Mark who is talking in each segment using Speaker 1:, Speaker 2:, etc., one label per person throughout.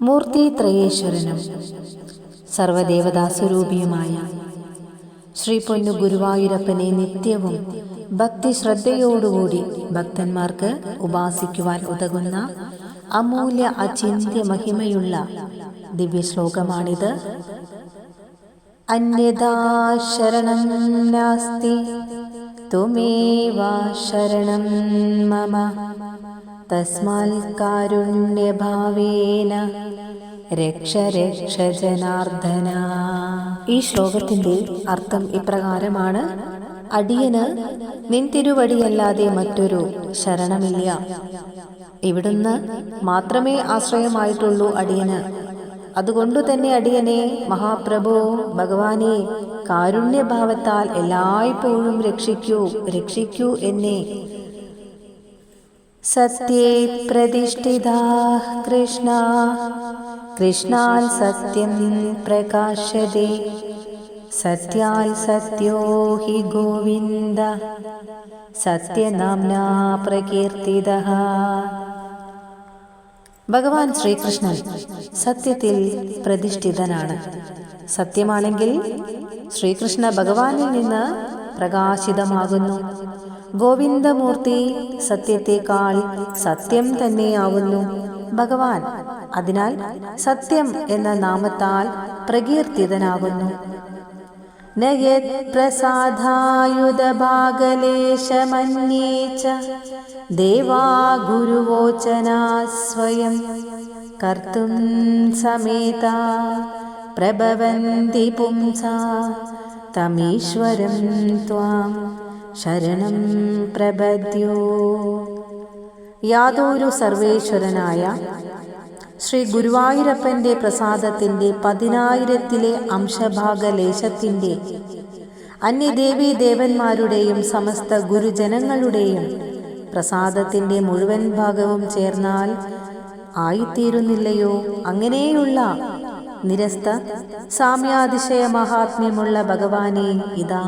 Speaker 1: മൂർത്തിത്രയേശ്വരനും സർവദേവതാസ്വരൂപിയുമായ ശ്രീ പൊന്നു ഗുരുവായൂരപ്പനെ നിത്യവും ഭക്തി ശ്രദ്ധയോടുകൂടി ഭക്തന്മാർക്ക് ഉപാസിക്കുവാൻ ഉതകുന്ന അമൂല്യ അചിന്യ മഹിമയുള്ള ദിവ്യശ്ലോകമാണിത്. ശ്ലോകമാണിത് ശരണം നാസ്തി ശരണം മമ. തസ്മാൽ കാരുണ്യഭാവേന രക്ഷ രക്ഷ ജനാർദ്ദന. ഈ ശ്ലോകത്തിന്റെ അർത്ഥം ഇപ്രകാരമാണ്. അടിയന് നിൻ തിരുവടിയല്ലാതെ മറ്റൊരു ശരണമില്ല. ഇവിടുന്ന് മാത്രമേ ആശ്രയമായിട്ടുള്ളൂ അടിയന്. അതുകൊണ്ടു തന്നെ അടിയനെ മഹാപ്രഭു ഭഗവാനെ കാരുണ്യഭാവത്താൽ എല്ലായ്പ്പോഴും രക്ഷിക്കൂ രക്ഷിക്കൂ എന്നെ. സത്യേ പ്രതിഷ്ഠിതാ കൃഷ്ണ. കൃഷ്ണാൽ സത്യം പ്രകാശതേ. സത്യാൽ സത്യോ ഹി ഗോവിന്ദ. സത്യനാംനാ പ്രകീർത്തിത. ഭഗവാൻ ശ്രീകൃഷ്ണൻ സത്യത്തിൽ പ്രതിഷ്ഠിതനാണ്. സത്യമാണെങ്കിൽ ശ്രീകൃഷ്ണ ഭഗവാനിൽ നിന്ന് പ്രകാശിതമാകുന്നു. ഗോവിന്ദമൂർത്തി സത്യത്തെക്കാൾ സത്യം തന്നെയാവുന്നു. ഭഗവാൻ അതിനാൽ സത്യം എന്ന നാമത്താൽ പ്രകീർത്തിതനാകുന്നു. നയത്പ്രസാദായുധഭാഗലേശമന്യേ ച ദേവാ ഗുരുവോചനാ സ്വയം. കർത്തും സമേത പ്രഭവന്തി പുംസാ തമീശ്വരം ത്വാം. ശരണം പ്രപദ്യോ യാതൊരു സർവേശ്വരനായ ശ്രീ ഗുരുവായൂരപ്പന്റെ പ്രസാദത്തിന്റെ പതിനായിരത്തിലെ അംശഭാഗ ലേശത്തിന്റെ അന്യദേവീ ദേവന്മാരുടെയും സമസ്ത ഗുരുജനങ്ങളുടെയും പ്രസാദത്തിന്റെ മുഴുവൻ ഭാഗവും ചേർന്നാൽ ആയിത്തീരുന്നില്ലയോ? അങ്ങനെയുള്ള നിരസ്ത സാമ്യാതിശയ മഹാത്മ്യമുള്ള ഭഗവാനെ ഇതാ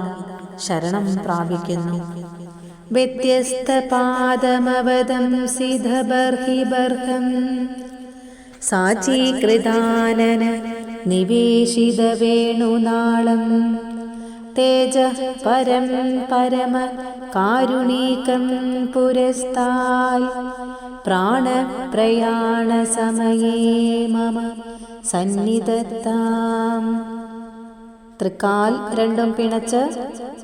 Speaker 1: ശരണം പ്രാപിക്കുന്നു. വ്യത്യസ്ത പാദമവദം സിധബർഹിബർഹം. സാചീകൃതാനന നിവേശിത വേണുനാളം. തേജ പരം പരമ കാരുണീകം പുരസ്താൽ പ്രാണപ്രയാണ സമയേ മമ സന്നിധത്താം. തൃക്കാൽ രണ്ടും പിണച്ച്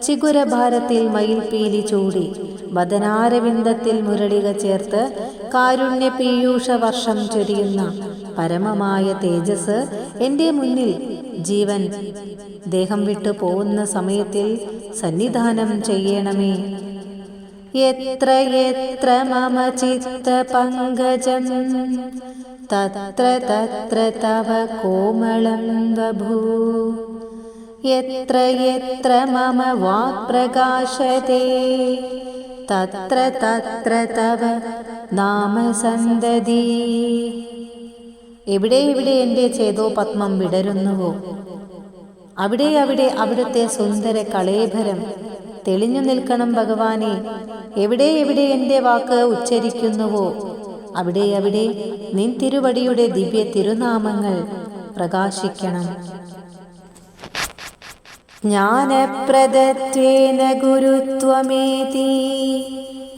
Speaker 1: ചിഗുരഭാരത്തിൽ മയിൽപീലി ചൂടി. വദനാരവിന്ദത്തിൽ മുരളിക ചേർത്ത് കാരുണ്യ പീയൂഷ വർഷം ചൊരിയുന്ന പരമമായ തേജസ് എന്റെ മുന്നിൽ ജീവൻ. ദേഹം വിട്ടു പോകുന്ന സമയത്തിൽ സന്നിധാനം ചെയ്യണമേ. എത്ര എത്ര മമ ചിത്ത പങ്കജം തത്ര തത്ര തവ കോമളം ബഭൂ യത്ര യത്ര മമ വാക്പ്രകാശത്തെ തത്ര തത്ര തവ നാമസന്തതി. എവിടെ എവിടെ എന്റെ ചേതോ പത്മം വിടരുന്നുവോ? അവിടെ അവിടെ അവിടുത്തെ സുന്ദര കളേഭരം. തെളിഞ്ഞു നിൽക്കണം ഭഗവാനെ. എവിടെ എവിടെ എന്റെ വാക്ക് ഉച്ചരിക്കുന്നുവോ? അവിടെ അവിടെ നിൻ തിരുവടിയുടെ ദിവ്യ തിരുനാമങ്ങൾ പ്രകാശിക്കണം. ജ്ഞാനപ്രദത്വേന ഗുരുത്വമേതി.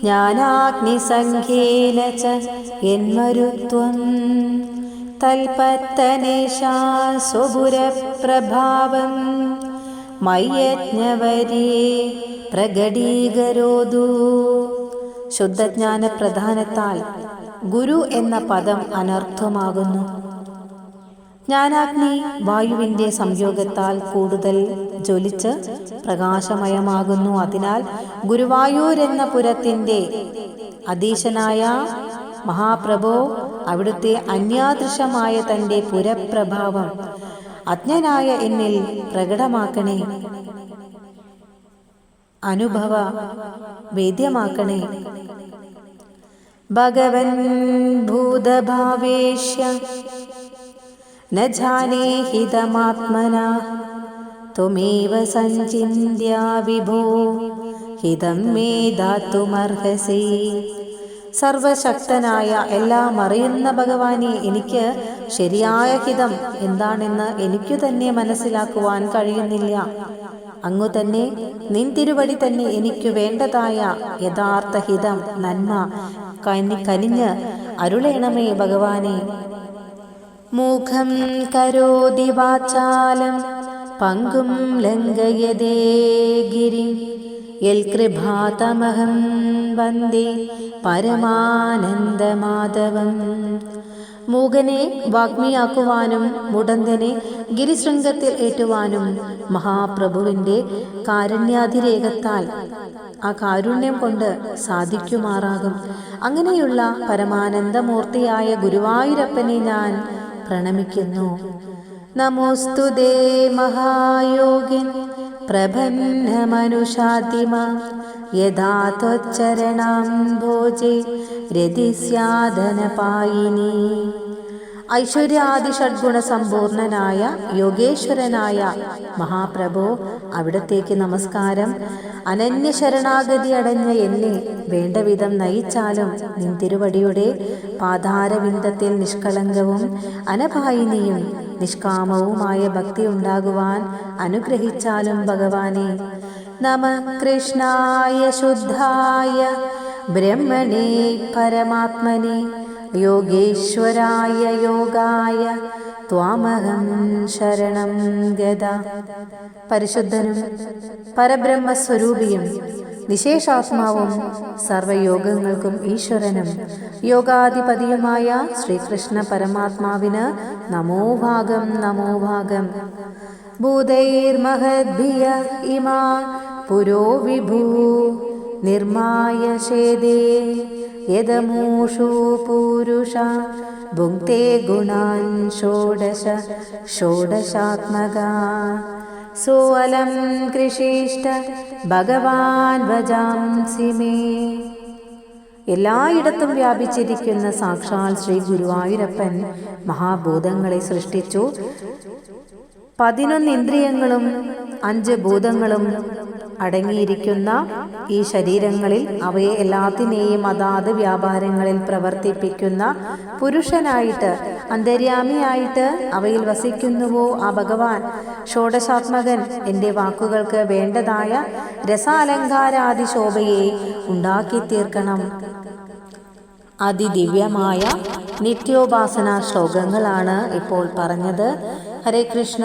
Speaker 1: ജ്ഞാനാഗ്നിസംഖ്യേന ച യന്മരുത്വം തൽപത്തനേശാ സ്വപുരപ്രഭാവം. മയ്യജ്ഞവരേ പ്രകടീകരോതു. ശുദ്ധജ്ഞാന പ്രധാനത്താൽ ഗുരു എന്ന പദം അനർത്ഥമാകുന്നു. ജ്ഞാനാഗ്നി വായുവിന്റെ സംയോഗത്താൽ കൂടുതൽ ജ്വലിച്ച് പ്രകാശമയമാകുന്നു. അതിനാൽ ഗുരുവായൂർ എന്ന പുരത്തിന്റെ അധീശനായ മഹാപ്രഭോ അവിടുത്തെ അന്യാദൃശമായ തന്റെ പുരപ്രഭാവം അജ്ഞനായ എന്നിൽ പ്രകടമാക്കണേ. അനുഭവ വേദ്യമാക്കണേ. ഭഗവൻ ഭൂതഭാവേശ്യ न जाने हितमात्मना त्वमेव सञ्चिन्त्या विभो ഹിതം മേ ദാത്തുമർഹസി സർവശക്തനായ എല്ലാം അറിയുന്ന ഭഗവാനെ എനിക്ക് ശരിയായ ഹിതം എന്താണെന്ന് എനിക്കു തന്നെ മനസ്സിലാക്കുവാൻ കഴിയുന്നില്ല അങ്ങു തന്നെ നിൻ തിരുവടി തന്നെ എനിക്ക് വേണ്ടതായ യഥാർത്ഥ ഹിതം നന്മ കനി കനിഞ്ഞ് അരുളേണമേ ഭഗവാനെ മൂഖം കരോതി വാചാലം പങ്കും ലംഘയതേ ഗിരി. യൽകൃഭാതമഹം വന്ദേ പരമാനന്ദമാധവം. മൂകനെ വാഗ്മിയാക്കുവാനും മുടന്തനെ ഗിരിശൃംഗത്തിൽ ഏറ്റുവാനും മഹാപ്രഭുവിന്റെ കാരുണ്യാതിരേകത്താൽ ആ കാരുണ്യം കൊണ്ട് സാധിക്കുമാറാകും. അങ്ങനെയുള്ള പരമാനന്ദമൂർത്തിയായ ഗുരുവായൂരപ്പനെ ഞാൻ പ്രണമിക്കുന്നു. നമോസ്തുതേ മഹായോഗിൻ പ്രപന്നമനുഷാതിമ യഥാ ത്വച്ചരണാംബോജെ രതിസ്യാദനപായിനി ഐശ്വര്യാദി ഷഡ്ഗുണ സമ്പൂർണനായ യോഗേശ്വരനായ മഹാപ്രഭു അവിടത്തേക്ക് നമസ്കാരം. അനന്യ ശരണാഗതി അടഞ്ഞ എന്നെ വേണ്ട വിധം നയിച്ചാലും നിൻ തിരുവടിയുടെ പാതാരവിന്ദത്തിൽ നിഷ്കളങ്കവും അനഭായിനിയും നിഷ്കാമവുമായ ഭക്തി ഉണ്ടാകുവാൻ അനുഗ്രഹിച്ചാലും ഭഗവാനെ. നമ കൃഷ്ണായ ശുദ്ധായ ബ്രഹ്മണേ പരമാത്മനെ. യോഗേശ്വരായ യോഗായ ത്വാമഹം ശരണം ഗത പരിശുദ്ധനും പരബ്രഹ്മസ്വരൂപിയും നിശേഷാത്മാവും സർവയോഗങ്ങൾക്കും ഈശ്വരനും യോഗാധിപതിയുമായ ശ്രീകൃഷ്ണ പരമാത്മാവിന് നമോഭാഗം നമോഭാഗം. ഭൂതൈർമഹദ്ഭിയ ഇമാ പുരോ വിഭൂ നിർമായ ശേദേ യദമൂഷു പൂരുഷ ഭുങ്ക്തേ ഗുണാൻ ഷോഡശ ഷോഡശാത്മക. സോലം കൃഷിഷ്ട ഭഗവാൻ ഭജാംസി മേ എല്ലായിടത്തും വ്യാപിച്ചിരിക്കുന്ന സാക്ഷാൽ ശ്രീ ഗുരുവായൂരപ്പൻ മഹാഭൂതങ്ങളെ സൃഷ്ടിച്ചു. പതിനൊന്ന് ഇന്ദ്രിയങ്ങളും അഞ്ച് ഭൂതങ്ങളും അടങ്ങിയിരിക്കുന്ന ഈ ശരീരങ്ങളിൽ അവയെ എല്ലാത്തിനെയും അതാത് വ്യാപാരങ്ങളിൽ പ്രവർത്തിപ്പിക്കുന്ന പുരുഷനായിട്ട് അന്തര്യാമിയായിട്ട് അവയിൽ വസിക്കുന്നുവോ ആ ഭഗവാൻ? ഷോഡശാത്മകൻ എന്റെ വാക്കുകൾക്ക് വേണ്ടതായ രസാലങ്കാരാദി ശോഭയെ ഉണ്ടാക്കി തീർക്കണം അതിദിവ്യമായ നിത്യോപാസന ശ്ലോകങ്ങളാണ് ഇപ്പോൾ പറഞ്ഞത്. ഹരേ കൃഷ്ണ.